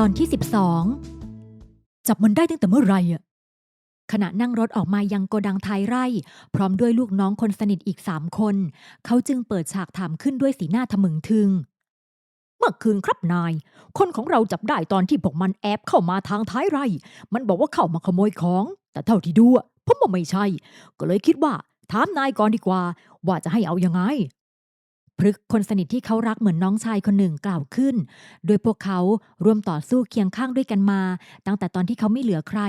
ตอนที่ 12 จับมันได้ตั้งแต่เมื่อไหร่อะขณะนั่งรถออกมายังโกดังท้ายไร่ พร้อมด้วยลูกน้องคนสนิทอีกสามคน เขาจึงเปิดฉากถามขึ้นด้วยสีหน้าทะมึงทึง เมื่อคืนครับนาย คนของเราจับได้ตอนที่พวกมันแอบเข้ามาทางท้ายไร่ มันบอกว่าเข้ามาขโมยของ แต่เท่าที่ดูอะผมว่าไม่ใช่ ก็เลยคิดว่า ถามนายก่อนดีกว่า ว่าจะให้เอายังไง พฤกษคนสนิทที่เขารักเหมือนน้องชายคนหนึ่งกล่าวขึ้น โดยพวกเขาร่วมต่อสู้เคียงข้างด้วยกันมา ตั้งแต่ตอนที่เขาไม่เหลือใคร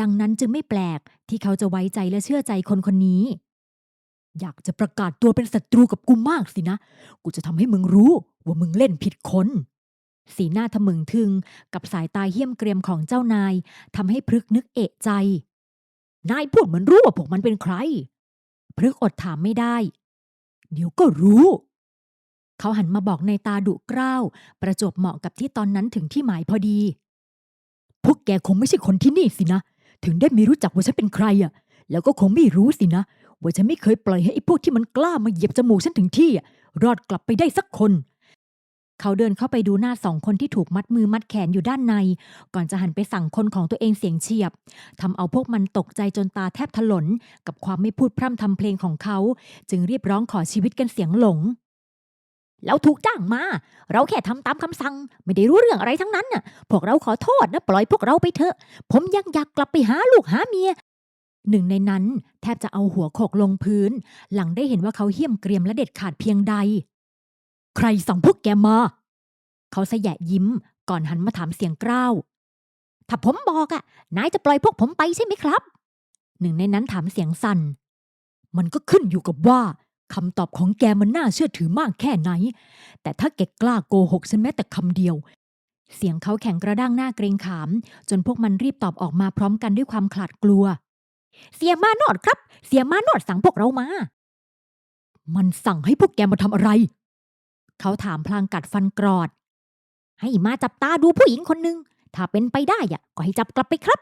ดังนั้นจึงไม่แปลกที่เขาจะไว้ใจและเชื่อใจคนคนนี้ อยากจะประกาศตัวเป็นศัตรูกับกูมากสินะ กูจะทำให้มึงรู้ว่ามึงเล่นผิดคนสีหน้าทะมึงทึงกับสายตาเหี้ยมเกรียมของเจ้านายทำให้พฤกษนึกเอะใจ นายพูดเหมือนรู้ว่าพวกมันเป็นใคร พฤกษอดถามไม่ได้ เดี๋ยวก็รู้ เขาหันมาบอกในตาดุกร้าว ประจบเหมาะกับที่ตอนนั้นถึงที่หมายพอดี พวกแกคงไม่ใช่คนที่นี่สินะ ถึงได้ไม่รู้จักว่าฉันเป็นใครอะ แล้วก็คงไม่รู้สินะ ว่าฉันไม่เคยปล่อยให้ไอ้พวกที่มันกล้ามาเหยียบจมูกฉันถึงที่อะรอดกลับไปได้สักคน เขาเดินเข้าไปดูหน้าสองคนที่ถูกมัดมือมัดแขนอยู่ด้านใน ก่อนจะหันไปสั่งคนของตัวเองเสียงเฉียบทำเอาพวกมันตกใจจนตาแทบถลน กับความไม่พูดพร่ำทำเพลงของเขา จึงรีบร้องขอชีวิตกันเสียงหลง เราถูกจ้างมา เราแค่ทำตามคำสั่ง ไม่ได้รู้เรื่องอะไรทั้งนั้นน่ะ พวกเราขอโทษนะ ปล่อยพวกเราไปเถอะ ผมยังอยากกลับไปหาลูกหาเมีย หนึ่งในนั้นแทบจะเอาหัวโขกลงพื้น หลังได้เห็นว่าเขาเหี้ยมเกรียมและเด็ดขาดเพียงใด ใครสั่งพวกแกมา เขาสยะยิ้ม ก่อนหันมาถามเสียงกร้าว ถ้าผมบอกอะนายจะปล่อยพวกผมไปใช่ไหมครับ หนึ่งในนั้นถามเสียงสั่น มันก็ขึ้นอยู่กับว่า คำตอบของแกมันน่าเชื่อถือมากแค่ไหน แต่ถ้าแกกล้าโกหกฉันแม้แต่คำเดียว เสียงเขาแข็งกระด้างหน้าเกรงขาม จนพวกมันรีบตอบออกมาพร้อมกันด้วยความขลาดกลัว เสียมานอดครับ เสียมานอดสั่งพวกเรามา มันสั่งให้พวกแกมาทำอะไร เขาถามพลางกัดฟันกรอด ให้มาจับตาดูผู้หญิงคนหนึ่งถ้าเป็นไปได้อะก็ให้จับกลับไปครับ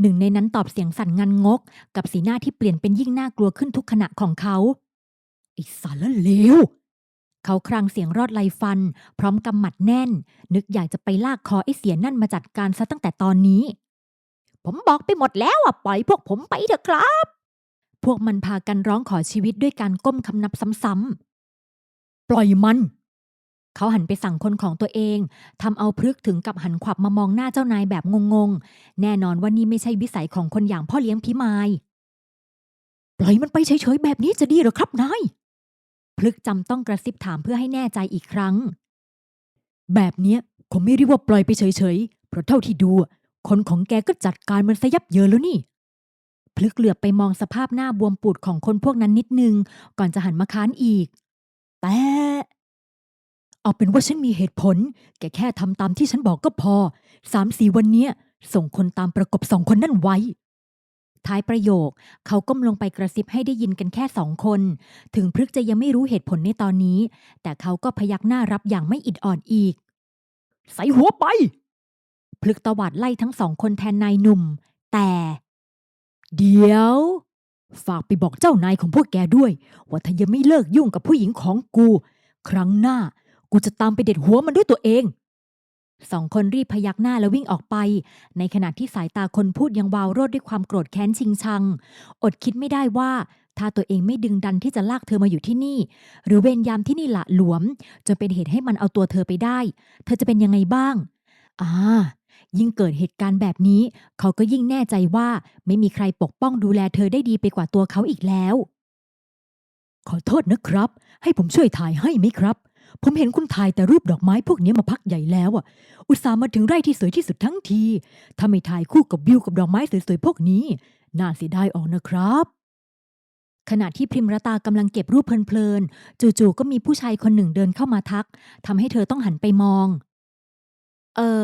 หนึ่งในนั้นตอบเสียงสั่นงันงก กับสีหน้าที่เปลี่ยนเป็นยิ่งน่ากลัวขึ้นทุกขณะของเขา อ้สารเลว เขาครางเสียงรอดไลฟัน พร้อมกำหมัดแน่น นึกอยากจะไปลากคอไอ้เสียนั่นมาจัดการซะตั้งแต่ตอนนี้ ผมบอกไปหมดแล้วอะปล่อยพวกผมไปเถอะครับ พวกมันพากันร้องขอชีวิตด้วยการก้มคำนับซ้ำๆ ปล่อยมัน เขาหันไปสั่งคนของตัวเองทำเอาพฤกษถึงกับหันขวับมามองหน้าเจ้านายแบบงงๆ แน่นอนว่านี่ไม่ใช่วิสัยของคนอย่างพ่อเลี้ยงพิมาย ปล่อยมันไปเฉยๆแบบนี้จะดีหรอครับนาย พลึกจำต้องกระซิบถามเพื่อให้แน่ใจอีกครั้ง แบบเนี้ยคงไม่เรียกว่าปล่อยไปเฉยๆ เพราะเท่าที่ดู คนของแกก็จัดการมันซะยับเยินแล้วนี่ พลึกเหลือบไปมองสภาพหน้าบวมปูดของคนพวกนั้นนิดนึง ก่อนจะหันมาค้านอีก แต่เอาเป็นว่าฉันมีเหตุผล แกแค่ทำตามที่ฉันบอกก็พอ สามสี่วันเนี้ย ส่งคนตามประกบสองคนนั่นไว้ ท้ายประโยค เขาก้มลงไปกระซิบให้ได้ยินกันแค่สองคน ถึงพฤกษ์จะยังไม่รู้เหตุผลในตอนนี้ แต่เขาก็พยักหน้ารับอย่างไม่อิดอ่อนอีก ใส่หัวไป พลึกตวาดไล่ทั้งสองคนแทนนายหนุ่ม แต่ เดี๋ยว ฝากไปบอกเจ้านายของพวกแกด้วย ว่าถ้ายังไม่เลิกยุ่งกับผู้หญิงของกู ครั้งหน้ากูจะตามไปเด็ดหัวมันด้วยตัวเอง สองคนรีบพยักหน้าแล้ววิ่งออกไป ในขณะที่สายตาคนพูดยังวาวโรดด้วยความโกรธแค้นชิงชัง อดคิดไม่ได้ว่า ถ้าตัวเองไม่ดึงดันที่จะลากเธอมาอยู่ที่นี่ หรือเวรยามที่นี่ละหลวม จนเป็นเหตุให้มันเอาตัวเธอไปได้ เธอจะเป็นยังไงบ้างอ่ายิ่งเกิดเหตุการณ์แบบนี้ เขาก็ยิ่งแน่ใจว่าไม่มีใครปกป้องดูแลเธอได้ดีไปกว่าตัวเขาอีกแล้ว ขอโทษนะครับ ให้ผมช่วยถ่ายให้ไหมครับ ผมเห็นคุณถ่ายแต่รูปดอกไม้พวกนี้มาพักใหญ่แล้วอะ อุตส่าห์มาถึงไร่ที่สวยที่สุดทั้งที ถ้าไม่ถ่ายคู่กับวิวกับดอกไม้สวยๆพวกนี้ น่าเสียดายออกนะครับ ขณะที่พริมรตากำลังเก็บรูปเพลินๆ จู่ๆ ก็มีผู้ชายคนหนึ่งเดินเข้ามาทัก ทำให้เธอต้องหันไปมอง เออ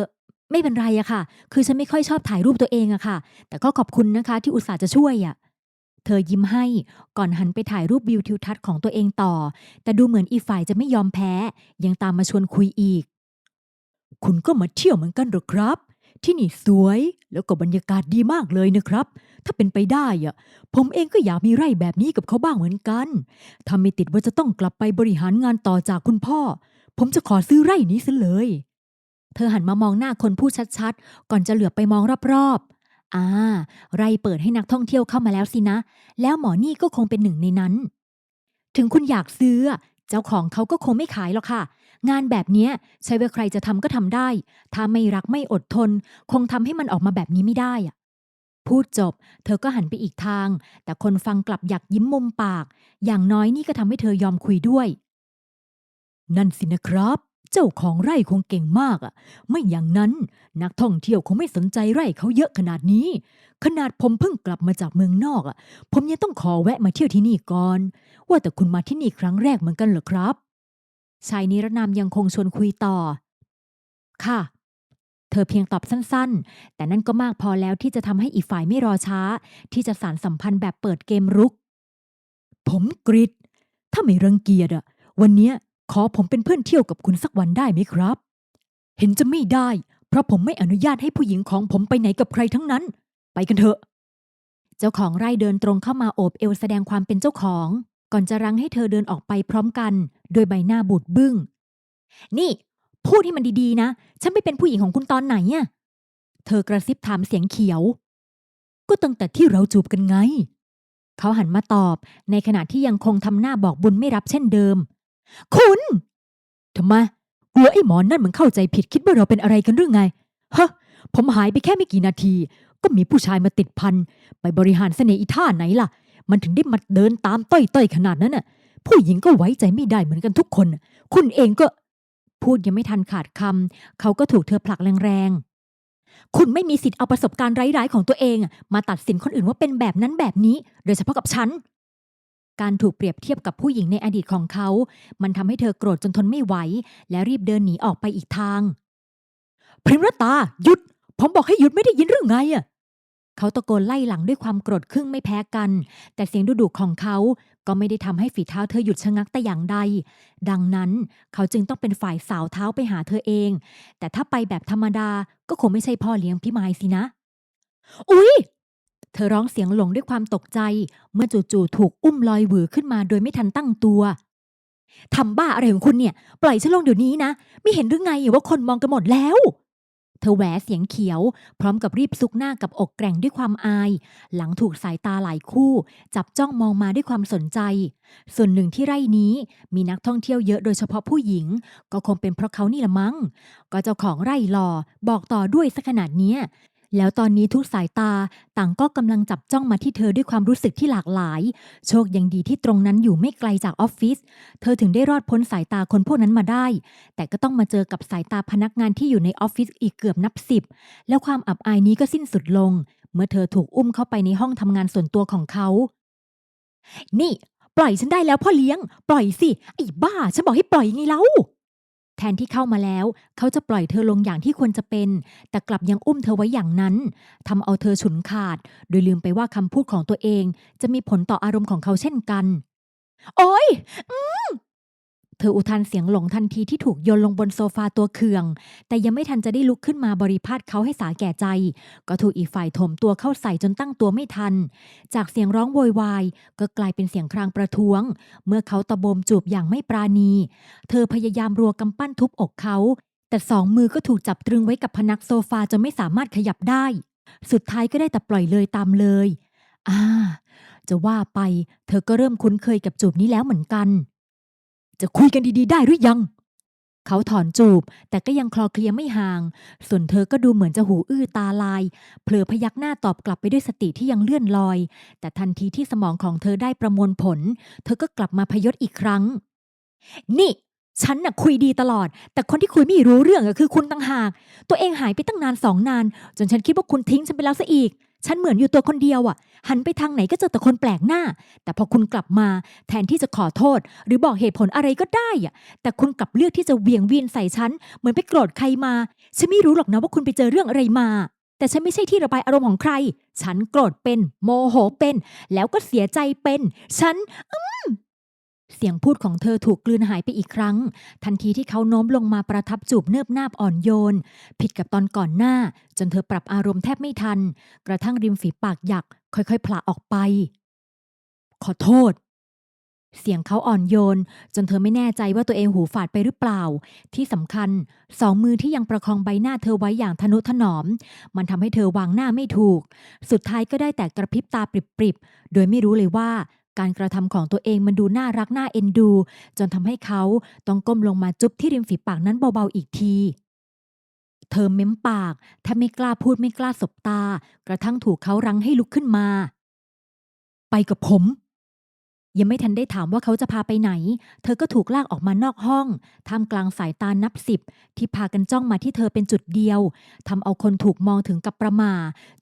ไม่เป็นไรอะค่ะ คือฉันไม่ค่อยชอบถ่ายรูปตัวเองอะค่ะ แต่ก็ขอบคุณนะคะ ที่อุตส่าห์จะช่วยอะ เธอยิ้มให้ก่อนหันไปถ่ายรูปวิวทิวทัศน์ของตัวเองต่อ แต่ดูเหมือนอีกฝ่ายจะไม่ยอมแพ้ ยังตามมาชวนคุยอีก คุณก็มาเที่ยวเหมือนกันหรอครับ ที่นี่สวยแล้วก็บรรยากาศดีมากเลยนะครับ ถ้าเป็นไปได้อะผมเองก็อยากมีไร่แบบนี้กับเขาบ้างเหมือนกันถ้าไม่ติดว่าจะต้องกลับไปบริหารงานต่อจากคุณพ่อ ผมจะขอซื้อไร่นี้ซะเลย เธอหันมามองหน้าคนพูดชัดๆ ก่อนจะเหลือบไปมองรอบๆ อ่า ไรเปิดให้นักท่องเที่ยวเข้ามาแล้วสินะ แล้วหมอนี่ก็คงเป็นหนึ่งในนั้น ถึงคุณอยากซื้อ เจ้าของเขาก็คงไม่ขายหรอกค่ะ งานแบบนี้ใช่ว่าใครจะทำก็ทำได้ ถ้าไม่รักไม่อดทน คงทำให้มันออกมาแบบนี้ไม่ได้อะพูดจบ เธอก็หันไปอีกทาง แต่คนฟังกลับอยากยิ้มมุมปาก อย่างน้อยนี่ก็ทำให้เธอยอมคุยด้วย นั่นสินะครับ เจ้าของไร่คงเก่งมากอะไม่อย่างนั้น นักท่องเที่ยวคงไม่สนใจไร่เขาเยอะขนาดนี้ ขนาดผมเพิ่งกลับมาจากเมืองนอกอะผมยังต้องขอแวะมาเที่ยวที่นี่ก่อน ว่าแต่คุณมาที่นี่ครั้งแรกเหมือนกันเหรอครับชายนิรนามยังคงชวนคุยต่อ ค่ะ เธอเพียงตอบสั้นๆ แต่นั่นก็มากพอแล้วที่จะทำให้อีกฝ่ายไม่รอช้า ที่จะสานสัมพันธ์แบบเปิดเกมรุก ผมกริดถ้าไม่รังเกียจอะวันเนี้ย ขอผมเป็นเพื่อนเที่ยวกับคุณสักวันได้ไหมครับ เห็นจะไม่ได้ เพราะผมไม่อนุญาตให้ผู้หญิงของผมไปไหนกับใครทั้งนั้น ไปกันเถอะ เจ้าของไร่เดินตรงเข้ามาโอบเอวแสดงความเป็นเจ้าของ ก่อนจะรั้งให้เธอเดินออกไปพร้อมกัน โดยใบหน้าบูดบึ้ง นี่ พูดให้มันดีๆนะ ฉันไม่เป็นผู้หญิงของคุณตอนไหนอะเธอกระซิบถามเสียงเขียว ก็ตั้งแต่ที่เราจูบกันไง เขาหันมาตอบ ในขณะที่ยังคงทำหน้าบอกบุญไม่รับเช่นเดิม คุณทำไมกลัวไอ้หมอนนั่นมันเข้าใจผิดคิดว่าเราเป็นอะไรกันหรือไงฮะผมหายไปแค่ไม่กี่นาที ก็มีผู้ชายมาติดพันไปบริหารเสน่ห์อีท่าไหนล่ะ มันถึงได้มาเดินตามต้อยๆขนาดนั้นน่ะ ผู้หญิงก็ไว้ใจไม่ได้เหมือนกันทุกคน คุณเองก็ พูดยังไม่ทันขาดคำเขาก็ถูกเธอผลักแรงๆ คุณไม่มีสิทธิ์เอาประสบการณ์ร้ายๆของตัวเอง มาตัดสินคนอื่นว่าเป็นแบบนั้นแบบนี้ โดยเฉพาะกับฉัน การถูกเปรียบเทียบกับผู้หญิงในอดีตของเขา มันทำให้เธอโกรธจนทนไม่ไหว และรีบเดินหนีออกไปอีกทาง พริมรตา หยุด ผมบอกให้หยุดไม่ได้ยินหรือไงอะเขาตะโกนไล่หลังด้วยความโกรธครึ่งไม่แพ้กัน แต่เสียงดุดุของเขาก็ไม่ได้ทำให้ฝีเท้าเธอหยุดชะงักแต่อย่างใด ดังนั้นเขาจึงต้องเป็นฝ่ายสาวเท้าไปหาเธอเอง แต่ถ้าไปแบบธรรมดาก็คงไม่ใช่พ่อเลี้ยงพี่ไม้สินะ อุ๊ย เธอร้องเสียงหลงด้วยความตกใจ เมื่อจู่ๆถูกอุ้มลอยหวือขึ้นมาโดยไม่ทันตั้งตัวทำบ้าอะไรของคุณเนี่ย ปล่อยฉันลงเดี๋ยวนี้นะ ไม่เห็นหรือไงว่าคนมองกันหมดแล้ว เธอแหวเสียงเขียว พร้อมกับรีบซุกหน้ากับอกแกร่งด้วยความอาย หลังถูกสายตาหลายคู่ จับจ้องมองมาด้วยความสนใจ ส่วนหนึ่งที่ไร่นี้มีนักท่องเที่ยวเยอะโดยเฉพาะผู้หญิง ก็คงเป็นเพราะเขานี่ละมั้ง ก็เจ้าของไร่หล่อบอกต่อด้วยสักขนาดเนี้ย แล้วตอนนี้ทุกสายตาต่างก็กำลังจับจ้องมาที่เธอด้วยความรู้สึกที่หลากหลาย โชคยังดีที่ตรงนั้นอยู่ไม่ไกลจากออฟฟิศ เธอถึงได้รอดพ้นสายตาคนพวกนั้นมาได้ แต่ก็ต้องมาเจอกับสายตาพนักงานที่อยู่ในออฟฟิศอีกเกือบนับสิบ แล้วความอับอายนี้ก็สิ้นสุดลง เมื่อเธอถูกอุ้มเข้าไปในห้องทำงานส่วนตัวของเขา นี่ ปล่อยฉันได้แล้วพ่อเลี้ยง ปล่อยสิไอ้บ้า ฉันบอกให้ปล่อยไงเล่า แทนที่เข้ามาแล้ว เขาจะปล่อยเธอลงอย่างที่ควรจะเป็น แต่กลับยังอุ้มเธอไว้อย่างนั้นทำเอาเธอฉุนขาด โดยลืมไปว่าคำพูดของตัวเอง จะมีผลต่ออารมณ์ของเขาเช่นกัน โอ้ยอืม เธออุทานเสียงหลงทันทีที่ถูกโยนลงบนโซฟาตัวเคือง แต่ยังไม่ทันจะได้ลุกขึ้นมาบริพาทเขาให้สาแก่ใจ ก็ถูกอีกฝ่ายถมตัวเข้าใส่จนตั้งตัวไม่ทัน จากเสียงร้องโวยวายก็กลายเป็นเสียงครางประท้วง เมื่อเขาตะบมจูบอย่างไม่ปราณี เธอพยายามรัวกำปั้นทุบอกเขา แต่สองมือก็ถูกจับตรึงไว้กับพนักโซฟาจนไม่สามารถขยับได้ สุดท้ายก็ได้แต่ปล่อยเลยตามเลยอ่าจะว่าไป เธอก็เริ่มคุ้นเคยกับจูบนี้แล้วเหมือนกัน จะคุยกันดีๆ ได้หรือยัง เขาถอนจูบ แต่ก็ยังคลอเคลียไม่ห่าง ส่วนเธอก็ดูเหมือนจะหูอื้อตาลาย เผลอพยักหน้าตอบกลับไปด้วยสติที่ยังเลื่อนลอย แต่ทันทีที่สมองของเธอได้ประมวลผล เธอก็กลับมาพยศอีกครั้ง นี่ฉันน่ะคุยดีตลอด แต่คนที่คุยไม่รู้เรื่องก็คือคุณต่างหาก ตัวเองหายไปตั้งนานสองนาน จนฉันคิดว่าคุณทิ้งฉันไปแล้วซะอีก ฉันเหมือนอยู่ตัวคนเดียวอะ หันไปทางไหนก็เจอแต่คนแปลกหน้า แต่พอคุณกลับมาแทนที่จะขอโทษ หรือบอกเหตุผลอะไรก็ได้อะ แต่คุณกลับเลือกที่จะเวียงวีนใส่ฉัน เหมือนไปโกรธใครมา ฉันไม่รู้หรอกนะว่าคุณไปเจอเรื่องอะไรมา แต่ฉันไม่ใช่ที่ระบายอารมณ์ของใคร ฉันโกรธเป็น โมโหเป็น แล้วก็เสียใจเป็น ฉันอืม เสียงพูดของเธอถูกกลืนหายไปอีกครั้ง ทันทีที่เขาโน้มลงมาประทับจูบเนิบนาบอ่อนโยน ผิดกับตอนก่อนหน้า จนเธอปรับอารมณ์แทบไม่ทัน กระทั่งริมฝีปากหยัก ค่อยๆผละออกไป ขอโทษ เสียงเขาอ่อนโยน จนเธอไม่แน่ใจว่าตัวเองหูฝาดไปหรือเปล่า ที่สำคัญ สองมือที่ยังประคองใบหน้าเธอไว้อย่างทนุถนอม มันทำให้เธอวางหน้าไม่ถูก สุดท้ายก็ได้แต่กระพริบตาปริบๆโดยไม่รู้เลยว่า การกระทำของตัวเองมันดูน่ารักน่าเอ็นดู จนทำให้เขาต้องก้มลงมาจุ๊บที่ริมฝีปากนั้นเบาๆอีกทีเธอเม้มปากแทบไม่กล้าพูดไม่กล้าสบตา กระทั่งถูกเขารั้งให้ลุกขึ้นมา ไปกับผม ยังไม่ทันได้ถามว่าเขาจะพาไปไหน เธอก็ถูกลากออกมานอกห้องท่ามกลางสายตานับสิบ ที่พากันจ้องมาที่เธอเป็นจุดเดียวทำเอาคนถูกมองถึงกับประมา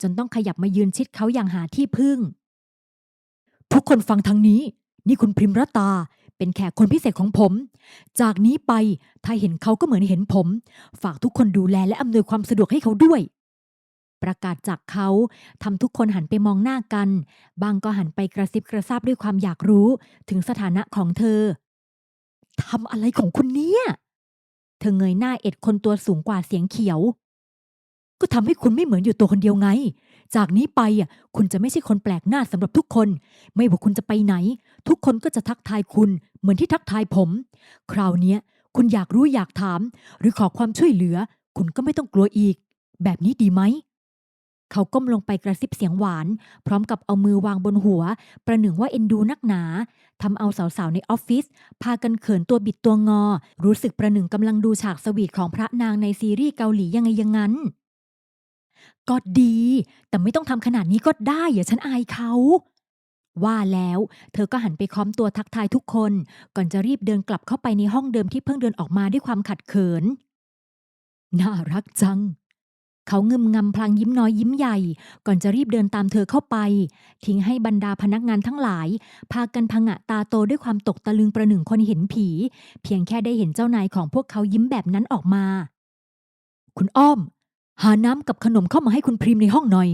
จนต้องขยับมายืนชิดเขาอย่างหาที่พึ่ง ทุกคนฟังทางนี้ นี่คุณพริมรตา เป็นแขกคนพิเศษของผม จากนี้ไปถ้าเห็นเขาก็เหมือนเห็นผม ฝากทุกคนดูแลและอำนวยความสะดวกให้เขาด้วย ประกาศจากเขาทำทุกคนหันไปมองหน้ากัน บางก็หันไปกระซิบกระซาบด้วยความอยากรู้ถึงสถานะของเธอทำอะไรของคุณเนี่ย เธอเงยหน้าเอ็ดคนตัวสูงกว่าเสียงเขียว ก็ทำให้คุณไม่เหมือนอยู่ตัวคนเดียวไง จากนี้ไปอะคุณจะไม่ใช่คนแปลกหน้าสำหรับทุกคน ไม่ว่าคุณจะไปไหน ทุกคนก็จะทักทายคุณ เหมือนที่ทักทายผม คราวเนี้ย คุณอยากรู้อยากถาม หรือขอความช่วยเหลือ คุณก็ไม่ต้องกลัวอีก แบบนี้ดีไหมเขาก้มลงไปกระซิบเสียงหวาน พร้อมกับเอามือวางบนหัว ประหนึ่งว่าเอ็นดูนักหนาทำเอาสาวๆในออฟฟิศพากันเขินตัวบิดตัวงอ รู้สึกประหนึ่งกำลังดูฉากสวีทของพระนางในซีรีส์เกาหลียังไงยังงั้น ก็ดี แต่ไม่ต้องทำขนาดนี้ก็ได้ อย่าฉันอายเขา ว่าแล้ว เธอก็หันไปค้อมตัวทักทายทุกคน ก่อนจะรีบเดินกลับเข้าไปในห้องเดิมที่เพิ่งเดินออกมาด้วยความขัดเขิน น่ารักจัง เขางึมงำพลางยิ้มน้อยยิ้มใหญ่ ก่อนจะรีบเดินตามเธอเข้าไป ทิ้งให้บรรดาพนักงานทั้งหลาย พากันพงะตาโตด้วยความตกตะลึงประหนึ่งคนเห็นผี เพียงแค่ได้เห็นเจ้านายของพวกเขายิ้มแบบนั้นออกมา คุณอ้อม หาน้ำกับขนมเข้ามาให้คุณพริมในห้องหน่อย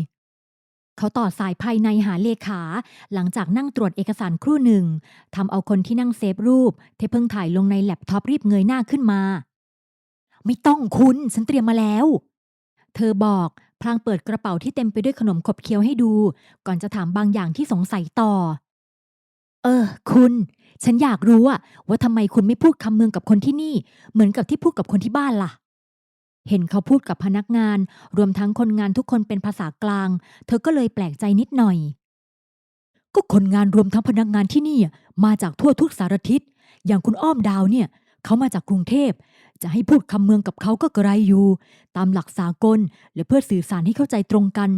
เขาต่อสายภายในหาเลขา หลังจากนั่งตรวจเอกสารครู่หนึ่งทำเอาคนที่นั่งเซฟรูปที่เพิ่งถ่ายลงในแล็ปท็อปรีบเงยหน้าขึ้นมา ไม่ต้องคุณฉันเตรียมมาแล้ว เธอบอกพลางเปิดกระเป๋าที่เต็มไปด้วยขนมขบเคี้ยวให้ดู ก่อนจะถามบางอย่างที่สงสัยต่อ เออ คุณ ฉันอยากรู้ว่าทำไมคุณไม่พูดคำเมืองกับคนที่นี่ เหมือนกับที่พูดกับคนที่บ้านล่ะ เห็นเขาพูดกับพนักงาน รวมทั้งคนงานทุกคนเป็นภาษากลาง เธอก็เลยแปลกใจนิดหน่อย ก็คนงานรวมทั้งพนักงานที่นี่มาจากทั่วทุกสารทิศ อย่างคุณอ้อมดาวเนี่ย เขามาจากกรุงเทพ จะให้พูดคำเมืองกับเขาก็กระไรอยู่ ตามหลักสากลและเพื่อสื่อสารให้เข้าใจตรงกัน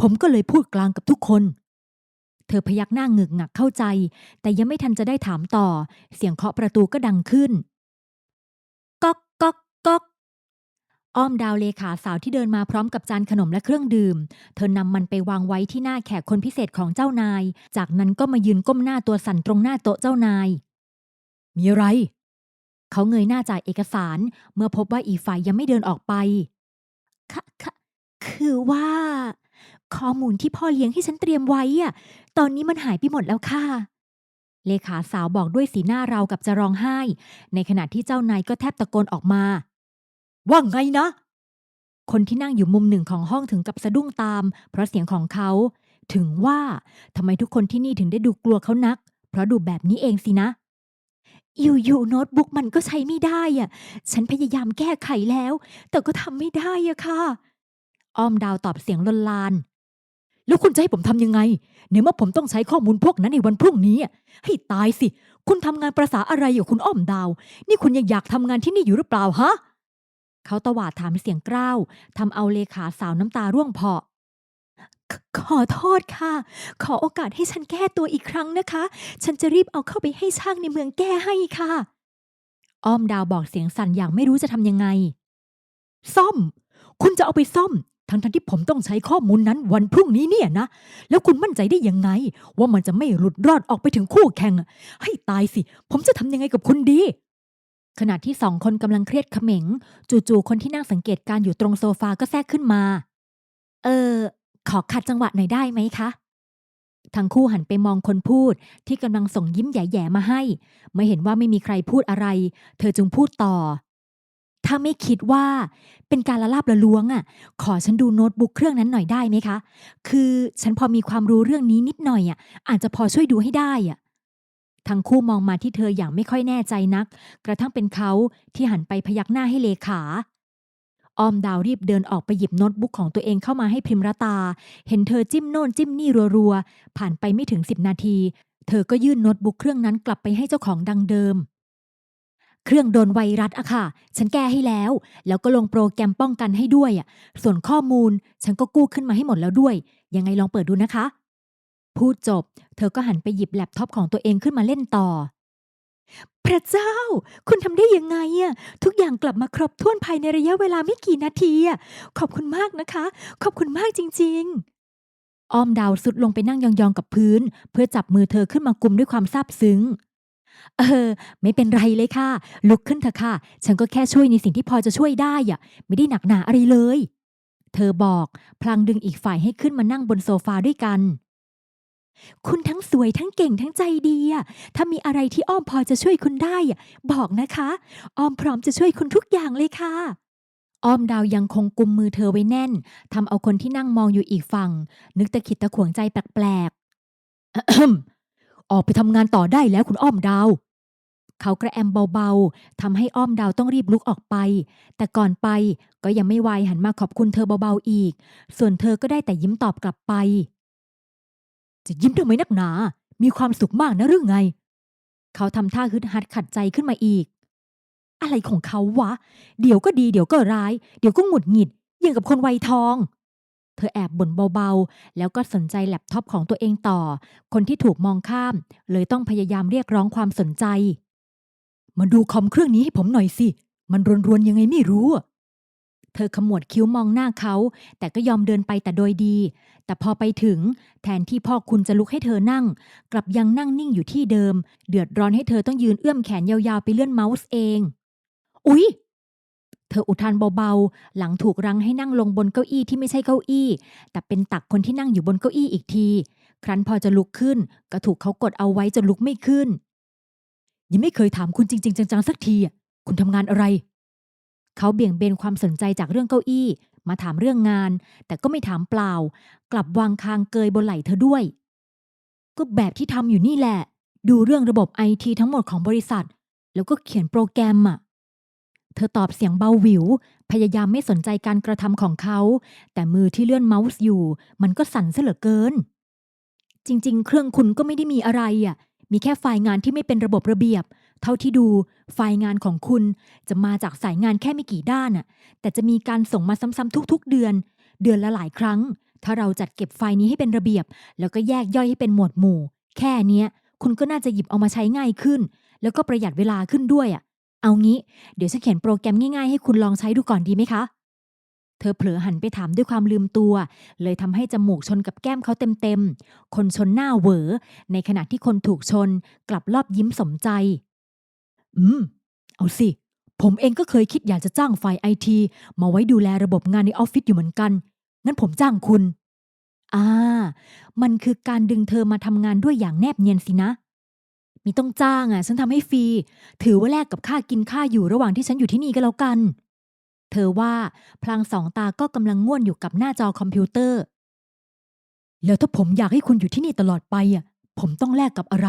ผมก็เลยพูดกลางกับทุกคน เธอพยักหน้าหงึกหงักเข้าใจ แต่ยังไม่ทันจะได้ถามต่อ เสียงเคาะประตูก็ดังขึ้น ก๊อกก๊อกก๊อก อ้อมดาวเลขาสาวที่เดินมาพร้อมกับจานขนมและเครื่องดื่ม เธอนำมันไปวางไว้ที่หน้าแขกคนพิเศษของเจ้านาย จากนั้นก็มายืนก้มหน้าตัวสั่นตรงหน้าโต๊ะเจ้านาย มีอะไร เขาเงยหน้าจ่ายเอกสาร เมื่อพบว่าอีฝ่ายยังไม่เดินออกไป ค่ะค่ะคือว่า ข้อมูลที่พ่อเลี้ยงให้ฉันเตรียมไว้อะตอนนี้มันหายไปหมดแล้วค่ะ เลขาสาวบอกด้วยสีหน้าราวกับจะร้องไห้ ในขณะที่เจ้านายก็แทบตะโกนออกมา ว่าไงนะ คนที่นั่งอยู่มุมหนึ่งของห้องถึงกับสะดุ้งตาม เพราะเสียงของเขา ถึงว่าทำไมทุกคนที่นี่ถึงได้ดูกลัวเขานัก เพราะดูแบบนี้เองสินะ อยู่ๆโน้ตบุ๊กมันก็ใช้ไม่ได้อะฉันพยายามแก้ไขแล้ว แต่ก็ทำไม่ได้อะค่ะ อ้อมดาวตอบเสียงลนลาน แล้วคุณจะให้ผมทำยังไง ในเมื่อผมต้องใช้ข้อมูลพวกนั้นในวันพรุ่งนี้อะให้ตายสิ คุณทำงานประษาอะไรอยู่คุณอ้อมดาว นี่คุณยังอยากทำงานที่นี่อยู่หรือเปล่าฮะ เขาตวาดถามเสียงกร้าวทำเอาเลขาสาวน้ำตาร่วงเพาะขอโทษค่ะ ขอโอกาสให้ฉันแก้ตัวอีกครั้งนะคะ ฉันจะรีบเอาเข้าไปให้ช่างในเมืองแก้ให้ค่ะ อ้อมดาวบอกเสียงสั่นอย่างไม่รู้จะทำยังไง ซ่อม คุณจะเอาไปซ่อม ทั้งทที่ผมต้องใช้ข้อมูลนั้นวันพรุ่งนี้เนี่ยนะ แล้วคุณมั่นใจได้ยังไง ว่ามันจะไม่หลุดรอดออกไปถึงคู่แข่ง ให้ตายสิ ผมจะทำยังไงกับคุณดี ขณะที่สองคนกำลังเครียดเขม็ง จู่ๆคนที่นั่งสังเกตการ์อยู่ตรงโซฟาก็แทรกขึ้นมา เออ ขอขัดจังหวะหน่อยได้ไหมคะ ทั้งคู่หันไปมองคนพูดที่กำลังส่งยิ้มแย่ๆมาให้เมื่อเห็นว่าไม่มีใครพูดอะไร เธอจึงพูดต่อ ถ้าไม่คิดว่าเป็นการละลาบละล้วงอะ ขอฉันดูโน้ตบุ๊กเครื่องนั้นหน่อยได้ไหมคะ คือฉันพอมีความรู้เรื่องนี้นิดหน่อยอะอาจจะพอช่วยดูให้ได้อะ ทั้งคู่มองมาที่เธออย่างไม่ค่อยแน่ใจนัก กระทั่งเป็นเขาที่หันไปพยักหน้าให้เลขาออมดาวรีบเดินออกไปหยิบโน้ตบุ๊กของตัวเองเข้ามาให้พิมรตา เห็นเธอจิ้มโน่นจิ้มนี่รัวๆ ผ่านไปไม่ถึงสิบนาที เธอก็ยื่นโน้ตบุ๊กเครื่องนั้นกลับไปให้เจ้าของดังเดิม เครื่องโดนไวรัสอะค่ะ ฉันแก้ให้แล้ว แล้วก็ลงโปรแกรมป้องกันให้ด้วยอะส่วนข้อมูลฉันก็กู้ขึ้นมาให้หมดแล้วด้วย ยังไงลองเปิดดูนะคะ พูดจบ เธอก็หันไปหยิบแล็ปท็อปของตัวเองขึ้นมาเล่นต่อ พระเจ้า คุณทำได้ยังไงอะทุกอย่างกลับมาครบถ้วนภายในระยะเวลาไม่กี่นาทีอะขอบคุณมากนะคะ ขอบคุณมากจริง ๆ อ้อมดาวสุดลงไปนั่งยองๆกับพื้น เพื่อจับมือเธอขึ้นมากุมด้วยความซาบซึ้ง เออ ไม่เป็นไรเลยค่ะ ลุกขึ้นเถอะค่ะ ฉันก็แค่ช่วยในสิ่งที่พอจะช่วยได้อะไม่ได้หนักหนาอะไรเลย เธอบอก พลางดึงอีกฝ่ายให้ขึ้นมานั่งบนโซฟาด้วยกัน คุณทั้งสวยทั้งเก่งทั้งใจดีอะถ้ามีอะไรที่อ้อมพอจะช่วยคุณได้อะบอกนะคะ อ้อมพร้อมจะช่วยคุณทุกอย่างเลยค่ะ อ้อมดาวยังคงกุมมือเธอไว้แน่นทำเอาคนที่นั่งมองอยู่อีกฝั่ง นึกตะขิดตะขวงใจแปลกๆ อออกไปทำงานต่อได้แล้วคุณอ้อมดาว เขากระแอมเบาๆทำให้อ้อมดาวต้องรีบลุกออกไป แต่ก่อนไปก็ยังไม่ไวายหันมาขอบคุณเธอเบาๆอีก ส่วนเธอก็ได้แต่ยิ้มตอบกลับไป จะยิ้มทำไมนักหนา มีความสุขมากนะหรือไง เขาทำท่าฮึดฮัดขัดใจขึ้นมาอีก อะไรของเขาวะ เดี๋ยวก็ดีเดี๋ยวก็ร้าย เดี๋ยวก็หงุดหงิดอย่างกับคนวัยทอง เธอแอบบ่นเบาๆ แล้วก็สนใจแล็ปท็อปของตัวเองต่อ คนที่ถูกมองข้าม เลยต้องพยายามเรียกร้องความสนใจ มาดูคอมเครื่องนี้ให้ผมหน่อยสิ มันรวนๆยังไงไม่รู้อะ เธอขมวดคิ้วมองหน้าเขา แต่ก็ยอมเดินไปแต่โดยดี แต่พอไปถึง แทนที่พ่อคุณจะลุกให้เธอนั่ง กลับยังนั่งนิ่งอยู่ที่เดิม เดือดร้อนให้เธอต้องยืนเอื้อมแขนยาวๆไปเลื่อนเมาส์เอง อุ๊ย เธออุทานเบาๆ หลังถูกรั้งให้นั่งลงบนเก้าอี้ที่ไม่ใช่เก้าอี้ แต่เป็นตักคนที่นั่งอยู่บนเก้าอี้อีกที ครั้นพอจะลุกขึ้น ก็ถูกเขากดเอาไว้จนลุกไม่ขึ้น ยังไม่เคยถามคุณจริง ๆ จังๆสักทีคุณทำงานอะไร เขาเบี่ยงเบนความสนใจจากเรื่องเก้าอี้ มาถามเรื่องงาน แต่ก็ไม่ถามเปล่า กลับวางคางเกยบนไหล่เธอด้วย ก็แบบที่ทำอยู่นี่แหละ ดูเรื่องระบบไอทีทั้งหมดของบริษัท แล้วก็เขียนโปรแกรมอะเธอตอบเสียงเบาหวิว พยายามไม่สนใจการกระทำของเขา แต่มือที่เลื่อนเมาส์อยู่ มันก็สั่นซะเหลือเกิน จริง ๆ เครื่องคุณก็ไม่ได้มีอะไรอะมีแค่ไฟล์งานที่ไม่เป็นระบบระเบียบ เท่าที่ดูไฟล์งานของคุณจะมาจากสายงานแค่ไม่กี่ด้านน่ะ แต่จะมีการส่งมาซ้ำๆทุก ๆ เดือน เดือนละหลายครั้ง ถ้าเราจัดเก็บไฟล์นี้ให้เป็นระเบียบ แล้วก็แยกย่อยให้เป็นหมวดหมู่ แค่เนี้ย คุณก็น่าจะหยิบเอามาใช้ง่ายขึ้น แล้วก็ประหยัดเวลาขึ้นด้วยอะ เอางี้ เดี๋ยวฉันเขียนโปรแกรมง่ายๆให้คุณลองใช้ดูก่อนดีไหมคะ เธอเผลอหันไปถามด้วยความลืมตัว เลยทำให้จมูกชนกับแก้มเขาเต็มๆ คนชนหน้าเหวอ ในขณะที่คนถูกชนกลับรอบยิ้มสมใจ อืม เอาสิ ผมเองก็เคยคิดอยากจะจ้างฝ่ายไอทีมาไว้ดูแลระบบงานในออฟฟิศอยู่เหมือนกัน งั้นผมจ้างคุณ อ่า มันคือการดึงเธอมาทำงานด้วยอย่างแนบเนียนสินะ มีต้องจ้างอะ ฉันทำให้ฟรี ถือว่าแลกกับค่ากินค่าอยู่ระหว่างที่ฉันอยู่ที่นี่ก็แล้วกัน เธอว่าพลางสองตาก็กำลังง่วนอยู่กับหน้าจอคอมพิวเตอร์ แล้วถ้าผมอยากให้คุณอยู่ที่นี่ตลอดไปอะ ผมต้องแลกกับอะไร